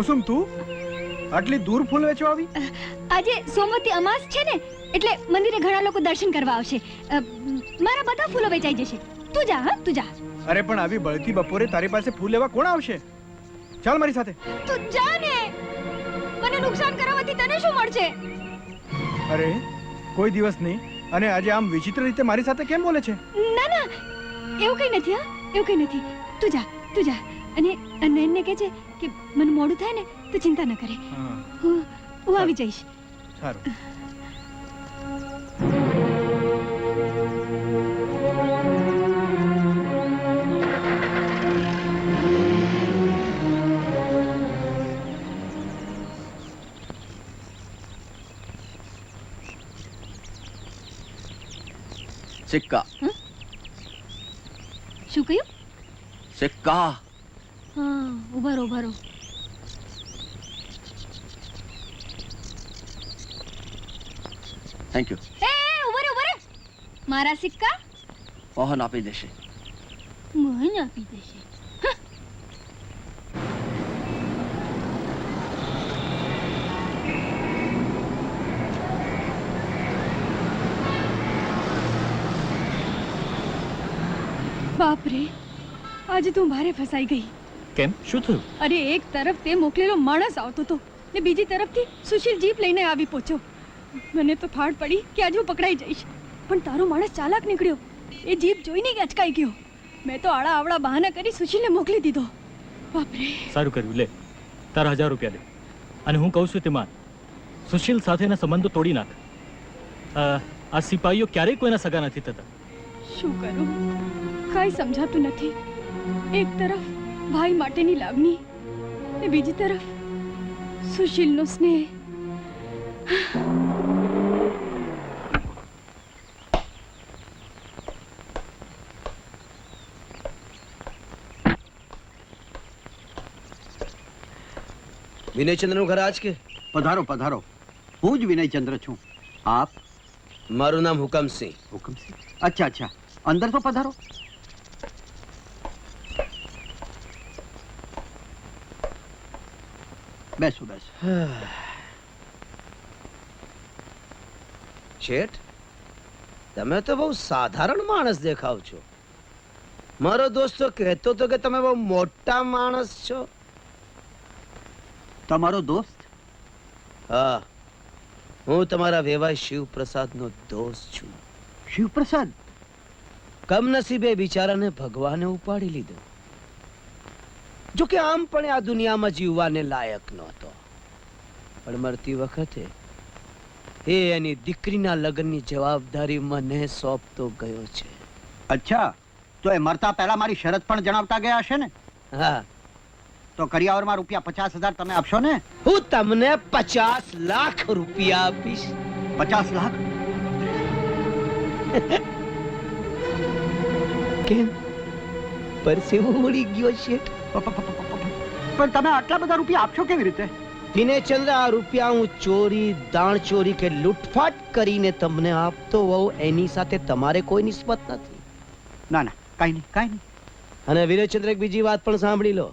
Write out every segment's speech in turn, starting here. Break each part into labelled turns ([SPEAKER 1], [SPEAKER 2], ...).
[SPEAKER 1] કુસુમ તું આટલી દૂર ફૂલ વેચવા આવી?
[SPEAKER 2] આજે સોમવતી અમાસ છે ને એટલે મંદિરે ઘણા લોકો દર્શન કરવા આવશે. મારા બધા ફૂલો વેચાઈ જશે. તું જા હા તું જા.
[SPEAKER 1] અરે પણ આવી બળતી બપોરે તારી પાસે ફૂલ લેવા કોણ આવશે? ચાલ મારી સાથે.
[SPEAKER 2] તું જા ને. મને નુકસાન કરવાથી તને શું મળશે?
[SPEAKER 1] અરે કોઈ દિવસ નહીં. અને આજે આમ વિચિત્ર રીતે મારી સાથે કેમ બોલે છે?
[SPEAKER 2] ના ના એવું કઈ નથી હા એવું કઈ નથી. તું જા તું જા. અને નયનને કહે છે કે મને મોડું થાય ને તો ચિંતા ન કરે.
[SPEAKER 1] હું.
[SPEAKER 2] હું આવી જઈશ.
[SPEAKER 1] સારું.
[SPEAKER 3] સિક્કા.
[SPEAKER 2] શું કહ્યું?
[SPEAKER 3] સિક્કા.
[SPEAKER 2] ઊભા રહો ઊભા રહો.
[SPEAKER 3] થેન્ક યુ
[SPEAKER 2] એ ઊભા રહો ઊભા રહો. મારા સિક્કા?
[SPEAKER 3] મોહન આપી દેશે.
[SPEAKER 2] મોહન આપી દેશે. બાપ રે આજે તું ભારે ફસાઈ ગઈ.
[SPEAKER 4] કેમ? શું થયું?
[SPEAKER 2] અરે એક તરફ તે મોકલેલો માણસ આવતો હતો ને બીજી તરફથી સુશીલ જીપ લઈને આવી પહોંચ્યો. મને તો ફાડ પડી કે આજે હું પકડાઈ જઈશ. પણ તારો માણસ ચાલાક નીકળ્યો. એ જીપ જોઈને જ અચકાઈ ગયો. મેં તો આડા આવડા બહાના કરી સુશીલને મોકલી દીધો. બાપરે.
[SPEAKER 4] સારું કર્યું લે. તારા હજાર રૂપિયા દે. અને હું કહું છું તે માન. સુશીલ સાથેના સંબંધો તોડી નાખ. આ સિપાહીઓ ક્યારેય કોઈના સગા નથી થતા.
[SPEAKER 2] શું કરું? કાંઈ સમજાતું નથી. એક તરફ ભાઈ માટેની લાગણી ને બીજી તરફ સુશીલનો સ્નેહ.
[SPEAKER 5] વિનયચંદ્રનું ઘર આજ કે?
[SPEAKER 6] પધારો પધારો. હું જ વિનયચંદ્ર છું. આપ?
[SPEAKER 5] મારું નામ હુકમસિંહ.
[SPEAKER 6] હુકમસિંહ? અચ્છા અચ્છા. અંદર તો પધારો. બેસો બેસો.
[SPEAKER 5] શેઠ તમે તો બહુ સાધારણ માણસ દેખાવ છો. મારો દોસ્ત તો કહેતો હતો કે તમે બહુ મોટા માણસ છો.
[SPEAKER 6] તમારો દોસ્ત?
[SPEAKER 5] હા હું તમારા વેવાય શિવપ્રસાદનો દોસ્ત છું.
[SPEAKER 6] શિવપ્રસાદ?
[SPEAKER 5] કમનસીબે બિચારાને ભગવાને ઉપાડી લીધો. જો કે આમ પણ આ દુનિયામાં જીવવાને લાયક નહોતો. પણ મરતી વખતે એ એની દીકરીના લગ્નની જવાબદારી મને સોંપતો ગયો છે.
[SPEAKER 6] અચ્છા તો એ મરતા પહેલા મારી શરત પણ જણાવતા ગયા હશે ને?
[SPEAKER 5] હા.
[SPEAKER 6] તો કરિયાવરમાં રૂપિયા પચાસ હજાર તમે આપશો ને?
[SPEAKER 5] હું તમને પચાસ લાખ રૂપિયા આપીશ.
[SPEAKER 6] પચાસ લાખ?
[SPEAKER 5] કેમ? પરસેવો ઉડી ગયો છે?
[SPEAKER 6] પણ તમે આટલા બધા રૂપિયા આપશો કેવી રીતે?
[SPEAKER 5] દિનેશચંદ્ર આ રૂપિયા હું ચોરી દાણ ચોરી કે લૂંટફાટ કરીને તમને આપતો હોઉં એની સાથે તમારે કોઈ નિસ્બત નથી.
[SPEAKER 6] ના ના કાંઈ નહીં કાંઈ નહીં.
[SPEAKER 5] અને વિનયચંદ્ર એક બીજી વાત પણ સાંભળી લો.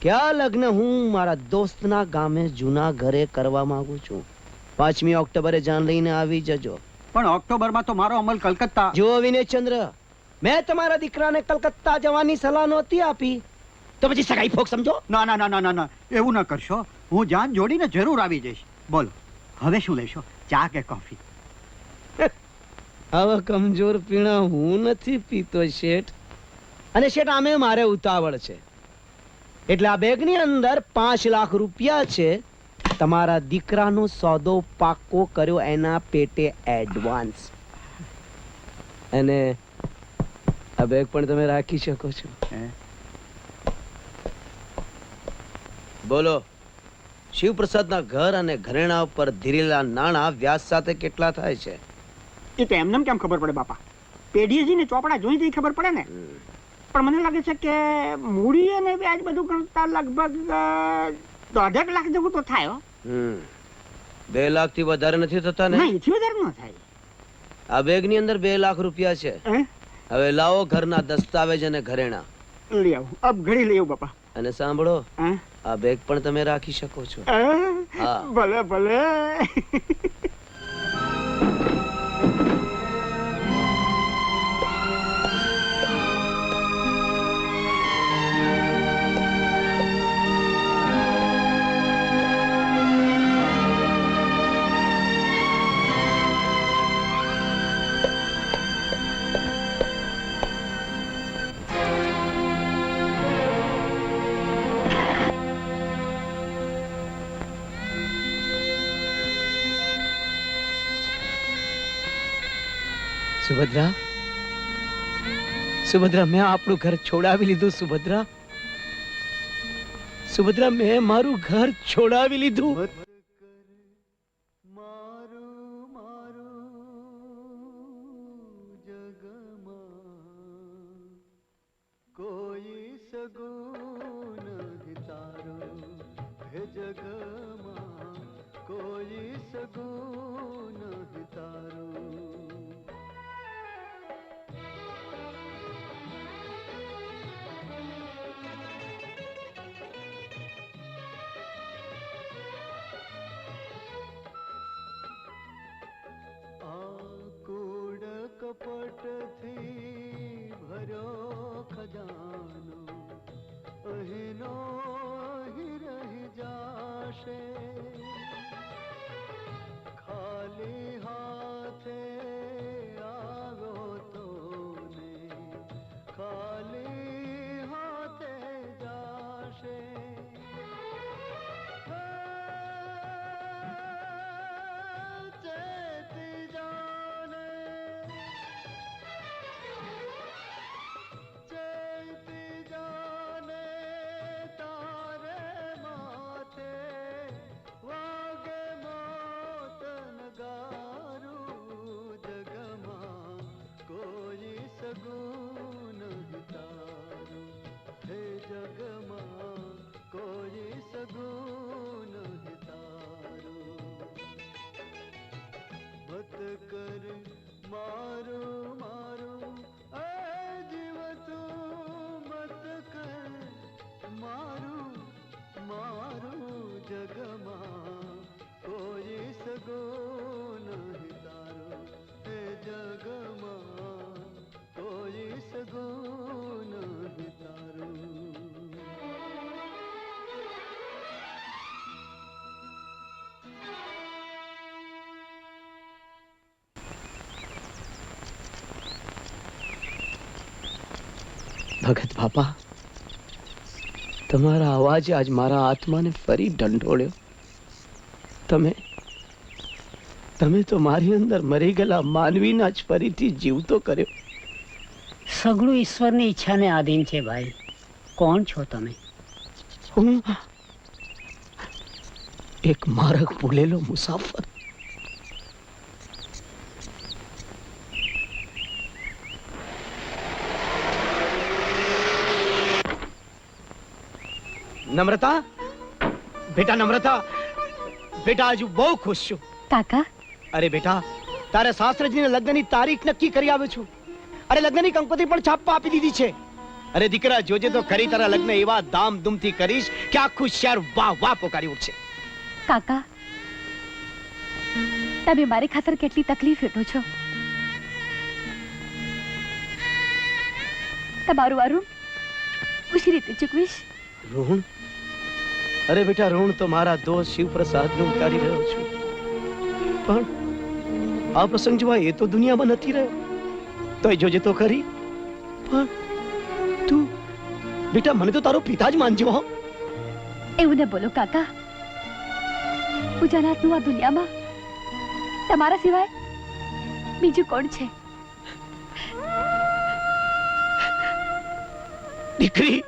[SPEAKER 5] કે આ લગ્ન હું મારા દોસ્તના ગામે જૂના ઘરે કરવા માંગુ છું? પાંચમી ઓક્ટોબરે જાન લઈને આવી જજો.
[SPEAKER 6] પણ ઓક્ટોબરમાં તો મારો અમલ કલકત્તા
[SPEAKER 5] જો વિનયચંદ્ર મેં તમારા દીકરાને કલકત્તા જવાની સલાહ નહોતી આપી. તો પછી સગાઈ ફોક સમજો?
[SPEAKER 6] ના ના ના ના ના ના. એવું ન કરશો. હું જાન જોડીને જરૂર આવી જઈશ. બોલો. હવે શું લેશો? ચા કે કોફી?
[SPEAKER 5] આવા કમજોર પીણા હું નથી પીતો શેઠ. અને શેઠ આમે મારે ઉતાવળ છે. એટલે આ બેગની અંદર પાંચ લાખ રૂપિયા છે. તમારા દીકરાનો સોદો પાકો કર્યો એના પેટે એડવાન્સ અને આ બેગ પણ તમે રાખી શકો છો
[SPEAKER 6] હે?
[SPEAKER 5] બોલો શિવપ્રસાદના ઘર અને ઘરેણા ઉપર ધીરેલા નાણાં વ્યાજ સાથે કેટલા થાય છે?
[SPEAKER 7] એ તો એમને કેમ ખબર પડે બાપા? પેઢીએજીને ચોપડા જોઈ જઈ ખબર પડે ને? પણ મને લાગે છે કે મૂડી અને વ્યાજ બધું કરતા લગભગ દોઢેક લાખ જેવું તો થાય
[SPEAKER 5] બે લાખથી વધારે નથી થતા ને?
[SPEAKER 7] એથી વધારે ન થાય.
[SPEAKER 5] આ બેગની અંદર બે લાખ રૂપિયા છે. હવે લાવો ઘરના દસ્તાવેજ અને ઘરેણા.
[SPEAKER 7] લઈ આવું. અબ ઘડી લઈ આવું બાપા.
[SPEAKER 5] અને સાંભળો
[SPEAKER 7] હે?
[SPEAKER 8] આ બેગ પણ તમે રાખી શકો છો.
[SPEAKER 7] ભલે ભલે.
[SPEAKER 8] સુભદ્રા? સુભદ્રા મેં આપણું ઘર છોડાવી લીધું સુભદ્રા. સુભદ્રા મેં મારું ઘર છોડાવી લીધું. ભગત બાપા તમારા અવાજે આજ મારા આત્માને ફરી ઢંઢોળ્યો. તમે તમે તો મારી અંદર મરી ગયેલા માનવીના જ ફરીથી જીવતો કર્યો.
[SPEAKER 9] સગળું ઈશ્વરની ઈચ્છાને આધીન છે ભાઈ. કોણ છો તમે?
[SPEAKER 8] હું એક માર્ગ ભૂલેલો મુસાફર. નમ્રતા? બેટા નમ્રતા. બેટા આજુ બહુ ખુશ છું.
[SPEAKER 10] કાકા?
[SPEAKER 8] અરે બેટા તારા શાસ્ત્રજીને લગ્નની તારીખ નક્કી કરી આવ્યો છું. અરે લગ્નની કંકોત્રી પણ છાપવા આપી દીધી છે. અરે દીકરા જોજે તો ખરી તારા લગ્ન એવા ધામધૂમથી કરીશ કે આખું શહેર વાહ વાહ પોકારી ઉઠશે.
[SPEAKER 10] કાકા તમે મારી ખાતર કેટલી તકલીફ વેઠો છો? તમારું અરુણ ઉસી રીતે ચૂકવીશ?
[SPEAKER 8] ઋણ અરે બેટા રોહણ તો મારા દોસ્ત શિવપ્રસાદનું ઉતારી રહ્યો છું. પણ આ પ્રસંગ જોવા એ તો દુનિયામાં નથી રહ્યો. તોય જોજે તો ખરી. પણ તું બેટા મને તો તારો પિતા જ માનજો હો.
[SPEAKER 10] એવું ને બોલો કાકા. પૂજાનાથનું આ દુનિયામાં તમારા સિવાય બીજું કોણ છે?
[SPEAKER 8] દીકરી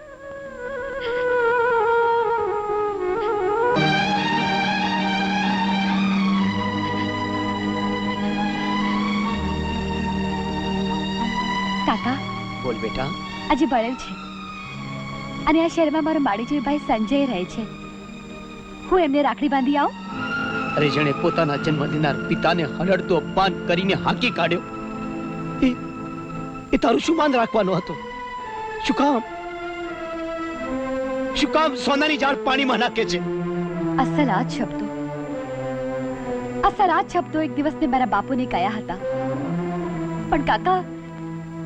[SPEAKER 8] બેટા.
[SPEAKER 10] આજે બળેવ છે. અને આ શહેરમાં મારો માડીજી ભાઈ સંજય રહે છે. હું એમને રાખડી બાંધી આવું?
[SPEAKER 8] અરે જેણે પોતાના જન્મ પિતાને હરડતું અપમાન કરીને હાંકી કાઢ્યો એ એ તારું શું માન રાખવાનો હતો? શું કામ?
[SPEAKER 5] શું કામ સોનાની જાળ પાણીમાં નાખે છે?
[SPEAKER 10] અસલ આ શબ્દો. અસલ આ શબ્દો એક દિવસ મેં મારા બાપુને કહ્યા હતા. પણ કાકા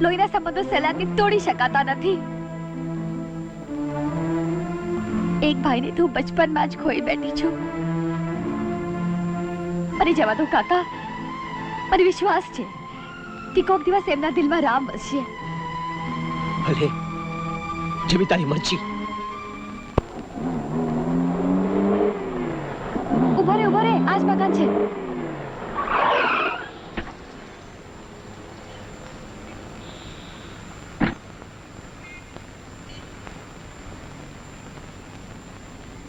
[SPEAKER 10] લોહીના સંબંધો સહેલાથી તોડી શકાતા નથી. એક ભાઈને તું બચપનમાં જ ખોઈ બેઠી છું. અરે જવા દો કાકા. મને વિશ્વાસ છે કે કોક દિવસ એમના દિલમાં રામ વસશે.
[SPEAKER 5] ભલે. જેવી તારી મરજી
[SPEAKER 10] ઊભો રે ઊભો રે આજ મકાન છે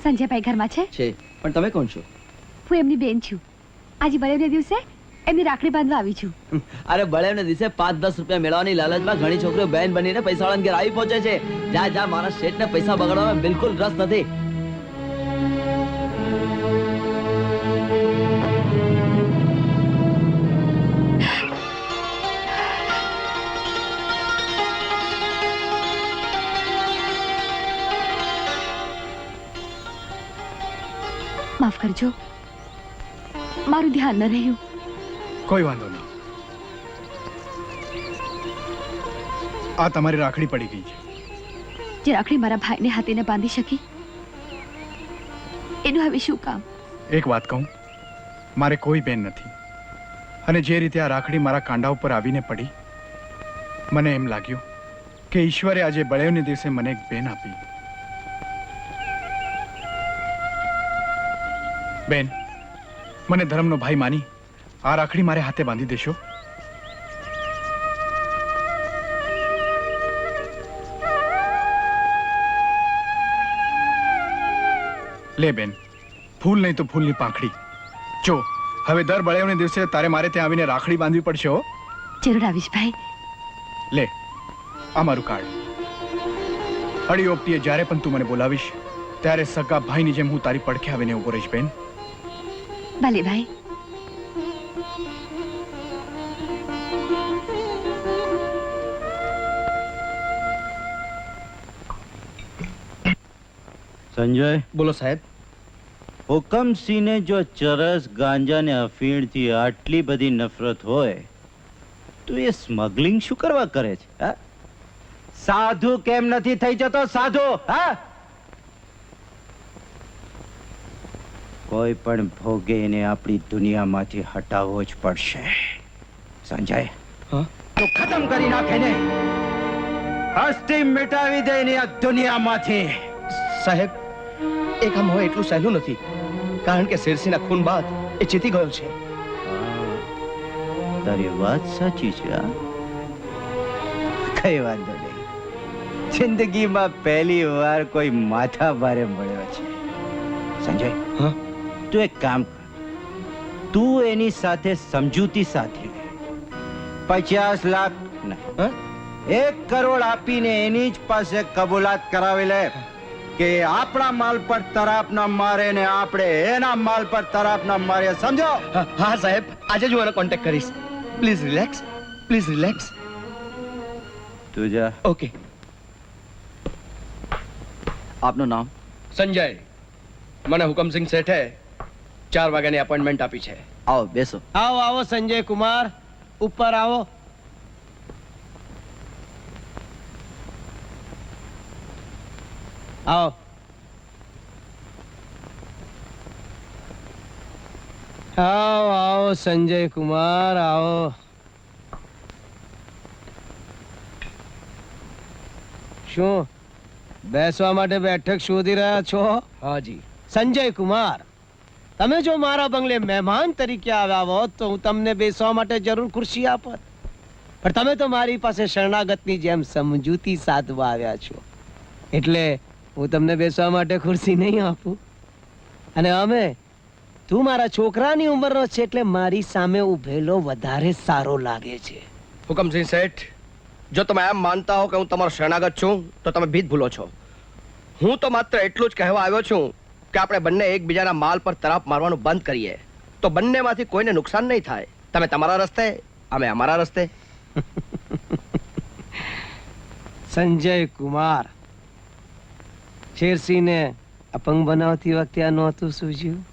[SPEAKER 10] સંજયભાઈ ઘરમાં છે?
[SPEAKER 3] છે. પણ તમે કોણ છો?
[SPEAKER 10] હું એમની બેન છું. આજે બળેવને દિવસે એમની રાખડી બાંધવા આવી છું.
[SPEAKER 3] અરે બળેવને દિવસે પાંચ દસ રૂપિયા મેળવવાની લાલચમાં ઘણી છોકરીઓ બેન બનીને પૈસાવાળાને ઘેર આવી પહોંચે છે. જા જા મારા શેઠને પૈસા બગાડવામાં બિલકુલ રસ નથી.
[SPEAKER 10] ધ્યાન ન રહ્યું.
[SPEAKER 1] કોઈ વાંધો નહીં. આ તમારી રાખડી પડી ગઈ છે.
[SPEAKER 10] જે રાખડી મારા ભાઈને હાથીને બાંધી શકી. એનું હવે શું કામ?
[SPEAKER 1] એક વાત કહું. મારે કોઈ બેન નથી. અને જે રીતે આ રાખડી મારા કાંડા ઉપર આવીને પડી મને એમ લાગ્યું કે ઈશ્વરે આજે બળેવને દિવસે મને એક બેન આપી. બેન મને ધર્મનો ભાઈ માની આ રાખડી મારે હાથે બાંધી દેશો. લે બેન ફૂલ નહીં તો ફૂલની પાંખડી. જો હવે દર બળેવને દિવસે તારે મારે ત્યાં આવીને રાખડી બાંધવી પડશે હો.
[SPEAKER 10] જરૂર આવીશ ભાઈ
[SPEAKER 1] લે આ મારું કાર્ડ. અડી ઓપટીએ જ્યારે પણ તું મને બોલાવીશ ત્યારે સગા ભાઈની જેમ હું તારી પડખે આવીને ઊભો રહીશ બેન.
[SPEAKER 10] ભલે ભાઈ.
[SPEAKER 11] સંજય?
[SPEAKER 5] બોલો સાહેબ.
[SPEAKER 11] હુકમસિંહને જો ચરસ ગાંજા ને અફીણથી આટલી બધી નફરત હોય તો એ સ્મગલિંગ શું કરવા કરે છે હા? સાધુ કેમ નથી થઈ જતો? સાધુ હા? કોઈ પણ ભોગે એને આપણી દુનિયામાંથી હટાવવો જ પડશે. સંજય.
[SPEAKER 5] હા?
[SPEAKER 11] તો ખતમ કરી નાખે ને. અસ્થિ મિટાવી દે એની આ દુનિયામાંથી.
[SPEAKER 5] સાહેબ એ કામ હોય એટલું સહેલું નથી. કારણ કે શેરસીના ખૂન બાદ એ જીતી ગયો છે.
[SPEAKER 11] તારી વાત સાચી છે? કઈ વાંધો નહીં. જિંદગીમાં પહેલી વાર કોઈ માથા ભારે મળ્યો છે. સંજય.
[SPEAKER 5] હા?
[SPEAKER 11] તું એક કામ કર. તું એની સાથે સમજૂતી સાથે પચાસ લાખ નહીં, એક કરોડ આપીને એની જ પાસે કબૂલાત કરાવી લે કે આપણા માલ પર તરાપ ના મારે ને આપણે એના માલ પર તરાપ ના મારે સમજો?
[SPEAKER 5] હા હા, સાહેબ. આજે જ હું એનો કોન્ટેક્ટ કરીશ. પ્લીઝ રિલેક્સ પ્લીઝ રિલેક્સ
[SPEAKER 11] તું જા
[SPEAKER 5] ઓકે
[SPEAKER 3] આપનું નામ?
[SPEAKER 5] સંજય. મને હુકમસિંહ શેઠે ચાર વાગ્યાની અપોઇન્ટમેન્ટ આપી છે.
[SPEAKER 3] આવો બેસો.
[SPEAKER 5] આવો આવો સંજય કુમાર. ઉપર આવો. આવો. આવો આવો સંજય કુમાર આવો. શું? બેસવા માટે બેઠક શોધી રહ્યા છો? હાજી સંજય કુમાર. તમે જો મારા બંગલે મહેમાન તરીકે આવ્યા હોત તો હું તમને બેસવા માટે જરૂર ખુરશી આપત. પણ તમે તો મારી પાસે શરણાગતની જેમ સમજૂતી સાધવા આવ્યા છો. એટલે હું તમને બેસવા માટે ખુરશી નહીં આપું. અને અમે, તું મારા છોકરાની ઉંમરનો છે એટલે મારી સામે ઉભેલો વધારે સારો લાગે છે.
[SPEAKER 12] હુકમસિંહ શેઠ. જો તમે એમ માનતા હો કે હું તમારો શરણાગત છું, તો તમે ભીત ભૂલો છો. હું તો માત્ર એટલું જ કહેવા આવ્યો છું કે આપણે બંને એકબીજાના માલ પર તરાપ મારવાનું બંધ કરીએ, તો બંનેમાંથી કોઈને નુકસાન નહીં થાય. તમે તમારા રસ્તે, અમે અમારા રસ્તે.
[SPEAKER 5] સંજય કુમાર, શેરસિંહને અપંગ બનાવતી વખતે આ નહોતું સૂઝ્યું?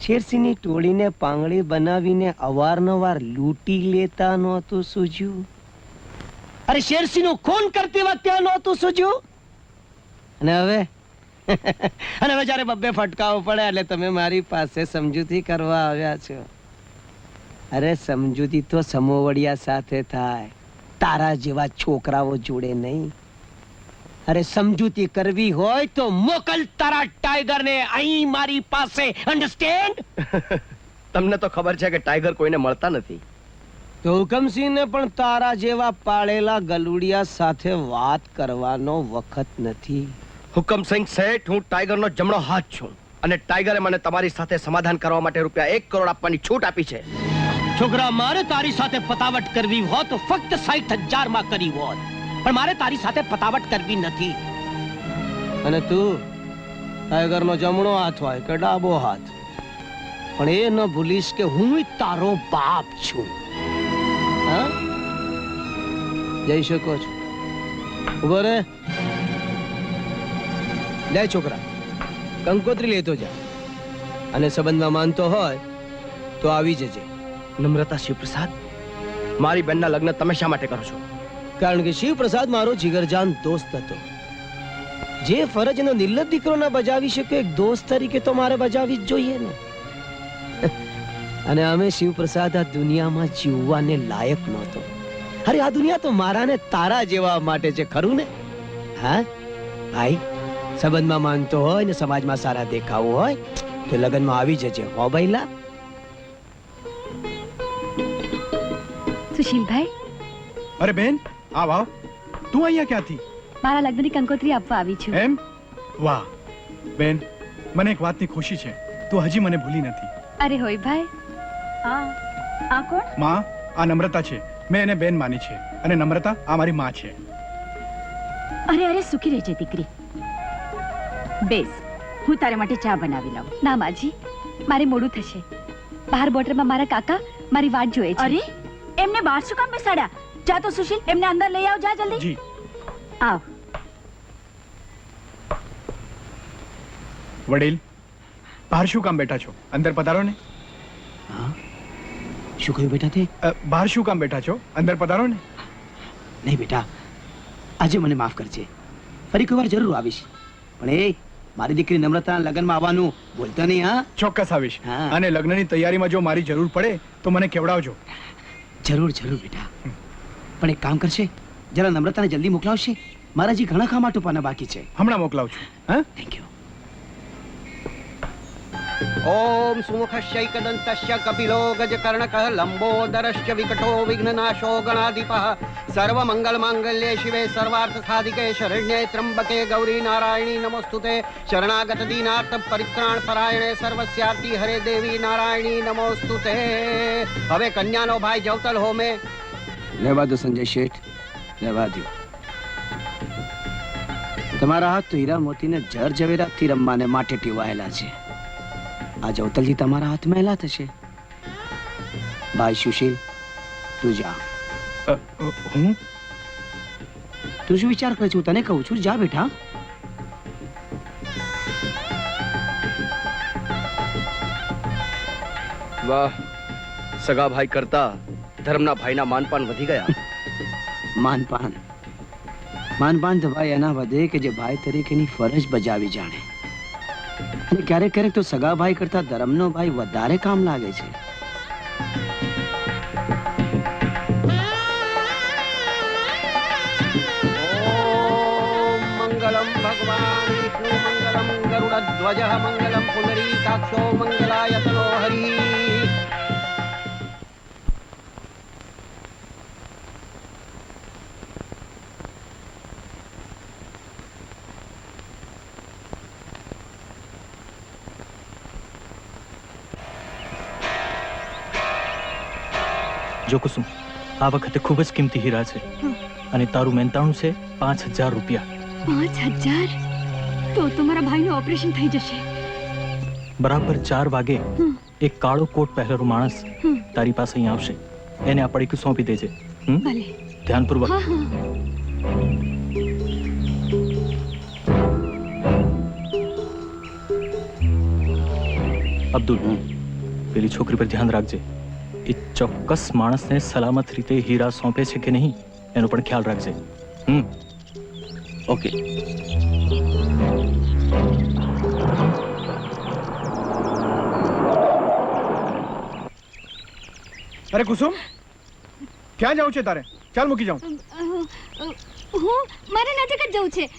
[SPEAKER 5] શેરસિંહની ટોળીને પાંગળી બનાવીને અવારનવાર લૂંટી લેતા નહોતું સૂઝ્યું? અરે શેરસિંહનું ખૂન કરતી વખતે આ નહોતું સૂઝ્યું? અને હવે? અને હવે જ્યારે બબ્બે ફટકાવો પડે એટલે તમે મારી પાસે સમજૂતી કરવા આવ્યા છો. અરે સમજૂતી તો સમોવડિયા સાથે થાય. તારા જેવા છોકરાઓ જોડે નહીં. અરે સમજૂતી કરવી હોય તો મોકલ તારા ટાઈગર ને અહીં મારી પાસે અન્ડરસ્ટેન્ડ
[SPEAKER 12] તમને તો ખબર છે કે ટાઈગર કોઈને મળતા નથી.
[SPEAKER 5] તો હુકમસિંહને પણ તારા જેવા પાળેલા ગલુડિયા સાથે વાત કરવાનો વખત નથી.
[SPEAKER 12] હુકમસિંહ શેઠ, હું ટાઈગરનો જમણો હાથ છું અને ટાઈગરે મને તમારી સાથે સમાધાન કરવા માટે રૂપિયા એક કરોડ આપવાની છૂટ આપી છે.
[SPEAKER 5] છોકરા, મારે તારી સાથે પતાવટ કરવી હોત તો ફક્ત સાઠ હજારમાં કરી હોત. પણ મારે તારી સાથે પતાવટ કરવી નથી. અને તું, ટાઈગરનો જમણો હાથ હોય કે ડાબો હાથ. પણ એ ન ભૂલીશ કે હું તારો બાપ છું. હા? જઈ શકો છો. ઊભો રે લે છોકરા કંકોત્રી લેતો જા. અને સંબંધમાં માનતો હોય તો આવી જજે.
[SPEAKER 12] નમ્રતા શિવપ્રસાદ મારી બેનના લગ્ન તમે શા માટે કરો છો?
[SPEAKER 5] કારણ કે શિવપ્રસાદ મારો જીગરજાન દોસ્ત હતો. જે ફરજનો નિર્લજ દીકરો ના બજાવી શકે એક દોસ્ત તરીકે તો મારે બજાવી જ જોઈએ ને. અને અમે શિવપ્રસાદ આ દુનિયામાં જીવવાને લાયક નહોતો. અરે આ દુનિયા તો મારા ને તારા જેવા માટે છે ખરું ને? હા? ભાઈ સંબંધમાં માનતો હોય ને સમાજમાં સારા દેખાવું હોય તો લગ્નમાં આવી જજે. હો બૈલા
[SPEAKER 10] સુશીલભાઈ?
[SPEAKER 1] અરે બેન આવ આવ. તું અહીંયા ક્યાંથી?
[SPEAKER 10] મારા લગ્નની કંકોત્રી આપવા આવી છું.
[SPEAKER 1] એમ? વાહ. બેન મને એક વાતની ખુશી છે. તું હજી મને ભૂલી નથી.
[SPEAKER 10] અરે હોય ભાઈ. આ આ કોણ?
[SPEAKER 1] માં આ નમ્રતા છે. મેં એને બેન માની છે. અને નમ્રતા આ મારી માં છે.
[SPEAKER 2] અરે અરે સુખી રહેજે દીકરી. બેસ હું તારે માટે ચા બનાવી લાવું
[SPEAKER 10] ના માજી મારે મોડું થશે. બહાર બોર્ડરમાં મારા કાકા મારી વાટ જોએ છે.
[SPEAKER 2] અરે એમને બહાર શું કામ બેસાડ્યા? જા તો સુશીલ એમને અંદર લઈ આવ જા જલ્દી.
[SPEAKER 1] જી.
[SPEAKER 2] આવ.
[SPEAKER 1] વડીલ બહાર શું કામ બેઠા છો? અંદર પધારો ને.
[SPEAKER 5] શું કહ્યું બેટા તે?
[SPEAKER 1] બહાર શું કામ બેઠા છો? અંદર પધારો ને.
[SPEAKER 5] નહીં બેટા આજે મને માફ કરજે. ફરી કોઈ વાર જરૂર આવીશ. પણ એ મારી દીકરી નમ્રતાના લગ્નમાં આવવાનું બોલતા નહીં હા?
[SPEAKER 1] ચોક્કસ આવીશ.
[SPEAKER 5] હા.
[SPEAKER 1] અને લગ્નની તૈયારીમાં જો મારી જરૂર પડે તો મને કેવડાવજો.
[SPEAKER 5] જરૂર જરૂર બેટા. પણ એક કામ કરશે જરા નમ્રતાને જલ્દી મોકલાવશે. મારા જે ઘણા કામ આટોપાના બાકી છે.
[SPEAKER 1] હમણાં મોકલાવું છું હા?
[SPEAKER 5] થેન્ક યુ
[SPEAKER 6] ઓમ સુમુખશ્ચૈકદંતશ્ચ કપિલો ગજકર્ણકઃ લંબોદરશ્ચ વિકટો વિઘ્નનાશો ગણાધિપઃ સર્વમંગલમાંગલ્યે શિવે સર્વાર્થ સાધિકે શરણ્યે ત્રંબકે ગૌરી નારાયણી નમોસ્તુતે શરણાગત દીનાર્થ પરિત્રાણ પરાયણે સર્વસ્યાર્થી હરે દેવી નારાયણી નમોસ્તુતે હવે કન્યાનો ભાઈ જવતલ હોમે
[SPEAKER 5] લેવા દો સંજય શેઠ લેવા દો તમારા હાથ તો હીરા મોતીને જર ઝવેરાથી રમવાને માટે ટીવાયેલા છે આ જવતલજી તમારા હાથ એલા થશે. ભાઈ સુશીલ તું જા.
[SPEAKER 1] હું?
[SPEAKER 5] તું શું વિચાર કરે છું? તને કહું છું જા બેટા.
[SPEAKER 12] વાહ સગા ભાઈ કરતા ધર્મના ભાઈના માનપાન વધી ગયા.
[SPEAKER 5] માનપાન. માનપાન તો ભાઈ એના વધે કે જે ભાઈ તરીકેની ફરજ બજાવી જાણે. અને ક્યારેક ક્યારેક તો સગા ભાઈ કરતા ધર્મનો ભાઈ વધારે કામ લાગે છે.
[SPEAKER 6] ઓમ મંગલમ મંગલમ પુંડરીકાક્ષો મંગલાયતનો હરિ.
[SPEAKER 4] જો કુસુમ આ વખતે ખૂબ જ કિંમતી હીરા છે. અને તારું મહેનતાણું છે પાંચ હજાર રૂપિયા.
[SPEAKER 2] પાંચ હજાર? તો તમારા ભાઈનું ઓપરેશન થઈ જશે.
[SPEAKER 4] બરાબર ચાર વાગે એક કાળો કોટ પહેરેલો માણસ તારી પાસે અહીં આવશે. એને આ પડીકું સોંપી દેજે.
[SPEAKER 2] ભલે.
[SPEAKER 4] ધ્યાનપૂર્વક. અબ્દુલ પેલી છોકરી પર ધ્યાન રાખજે. એ ચોક્કસ માણસને સલામત રીતે હીરા સોંપે છે કે નહીં એનો પણ ખ્યાલ રાખજે. હમ.
[SPEAKER 11] ઓકે.
[SPEAKER 1] અરે કુસુમ? ક્યાં જવું છે તારે? ચાલ મૂકી જાઉં.
[SPEAKER 2] હું મારે નજીક જ જવું છે.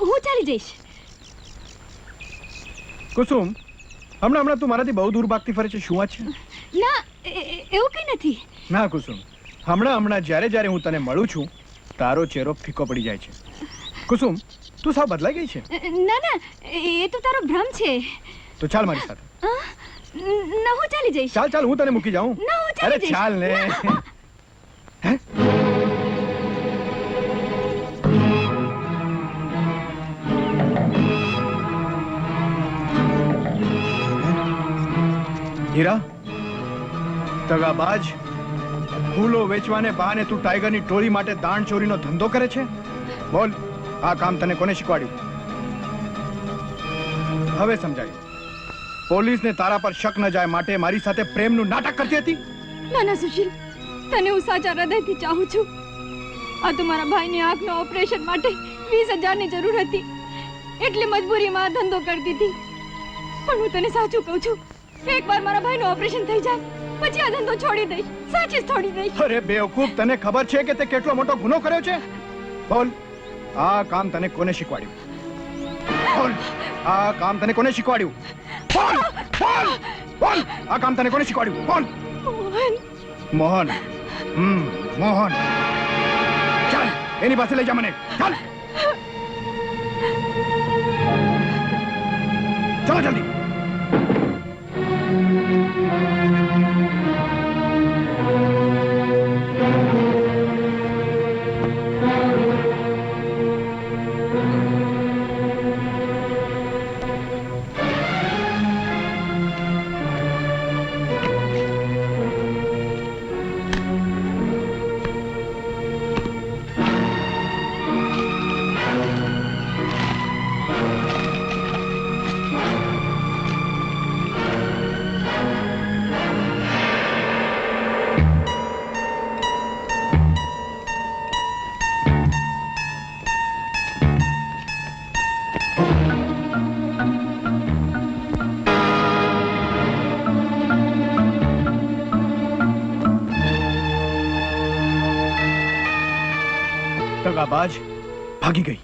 [SPEAKER 2] હું ચાલી જઈશ.
[SPEAKER 1] કુસુમ હમણાં હમણાં તું મારાથી બહુ દૂર ભાગતી ફરે છે. શું વાત છે?
[SPEAKER 2] ના એવું કંઈ નથી.
[SPEAKER 1] ના કુસુમ. હમણાં હમણાં જ્યારે જ્યારે હું તને મળું છું તારો ચહેરો ફીકો પડી જાય છે. કુસુમ તું સાવ બદલાઈ ગઈ છે?
[SPEAKER 2] ના ના એ તો તારો ભ્રમ છે.
[SPEAKER 1] તો ચાલ મારી સાથે.
[SPEAKER 2] ના હું ચાલી જઈશ.
[SPEAKER 1] ચાલ ચાલ હું તને મૂકી જાઉં.
[SPEAKER 2] ના હું ચાલી જઈશ.
[SPEAKER 1] ચાલ ને. હે? હીરા? તગાબાજ? ફૂલો વેચવાને બહાને તું ટાઈગરની ટોળી માટે દાણ ચોરીનો ધંધો કરે છે? બોલ, આ કામ તને કોને શીખવાડ્યું? હવે સમજાયું. પોલીસને તારા પર શક ન જાય માટે મારી સાથે પ્રેમનું નાટક કરતી હતી?
[SPEAKER 2] ના ના સુશીલ, તને હું સાચા હૃદયથી ચાહું છું. આ તો મારા ભાઈની આંખના ઓપરેશન માટે વીસ હજારની જરૂર હતી. એટલે મજબૂરીમાં ધંધો કરતી હતી પણ હું તને સાચું કહું છું. એકવાર મારા ભાઈનું ઓપરેશન થઈ જાય પછી આ ધંધો છોડી દઈશ સાચી છોડી દઈશ.
[SPEAKER 1] અરે બેવકૂફ તને ખબર છે કે તે કેટલો મોટો ગુનો કર્યો છે? બોલ આ કામ તને કોને શીખવાડ્યું? બોલ આ કામ તને કોને શીખવાડ્યું? બોલ બોલ બોલ આ કામ તને કોને શીખવાડ્યું? બોલ.
[SPEAKER 2] મોહન.
[SPEAKER 1] મોહન હમ મોહન. ચાલ એની પાસે લઈ જા મને. ચાલ. ચલો જલ્દી. ભાગી ગઈ.